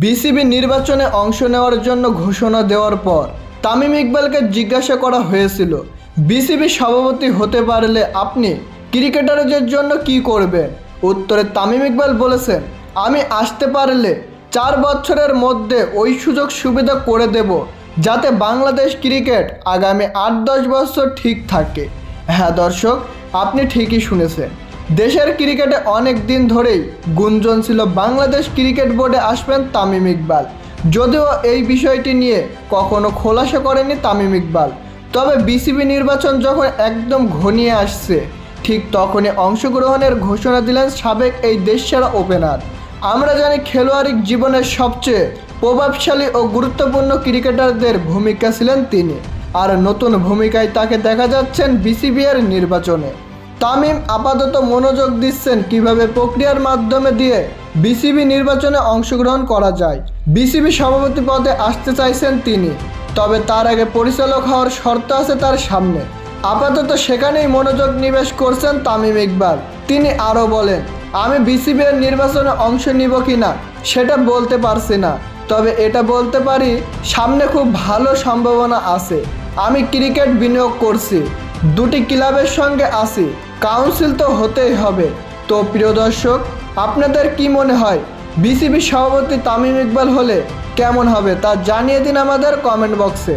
BCB নির্বাচনে অংশ নেওয়ার জন্য ঘোষণা দেওয়ার পর তামিম ইকবালকে জিজ্ঞাসা করা হয়েছিল, বিসিবি সভাপতি হতে পারলে আপনি ক্রিকেটারদের জন্য কি করবেন? উত্তরে তামিম ইকবাল বলেছেন, আমি আসতে পারলে চার বছরের মধ্যে ওই সুযোগ সুবিধা করে দেব যাতে বাংলাদেশ ক্রিকেট আগামী আট দশ বছর ঠিক থাকে। হ্যাঁ দর্শক, আপনি ঠিকই শুনেছেন। দেশের ক্রিকেটে অনেক দিন ধরেই গুঞ্জন ছিল বাংলাদেশ ক্রিকেট বোর্ডে আসবেন তামিম ইকবাল। যদিও এই বিষয়টি নিয়ে কখনো খোলাসা করেনি তামিম ইকবাল। তবে বিসিবি নির্বাচন যখন একদম ঘনিয়ে আসছে, ঠিক তখনই অংশগ্রহণের ঘোষণা দিলেন সাবেক এই দেশসেরা ওপেনার। আমরা জানি খেলোয়াড়ি জীবনের সবচেয়ে প্রভাবশালী ও গুরুত্বপূর্ণ ক্রিকেটারদের ভূমিকা ছিলেন তিনি। আর নতুন ভূমিকায় তাকে দেখা যাচ্ছেন বিসিবির নির্বাচনে। তামিম আপাতত মনোযোগ দিচ্ছেন কীভাবে প্রক্রিয়ার মাধ্যমে দিয়ে বিসিবি নির্বাচনে অংশগ্রহণ করা যায়। বিসিবি সভাপতি পদে আসতে চাইছেন তিনি, তবে তার আগে পরিচালক হওয়ার শর্ত আছে তার সামনে। আপাতত সেখানেই মনোযোগ নিবেশ করছেন তামিম ইকবাল। তিনি আরও বলেন, আমি বিসিবির নির্বাচনে অংশ নিব কি না, সেটা বলতে পারছি না। তবে এটা বলতে পারি, সামনে খুব ভালো সম্ভাবনা আছে। আমি ক্রিকেট বিনিয়োগ করছি। দুটি ক্লাবের সঙ্গে আসি কাউন্সিল তো হতেই হবে। তো প্রিয় দর্শক, আপনাদের কি মনে হয়? বিসিবি সভাপতি তামিম ইকবাল হলে কেমন হবে তা জানিয়ে দিন আমাদের কমেন্ট বক্সে।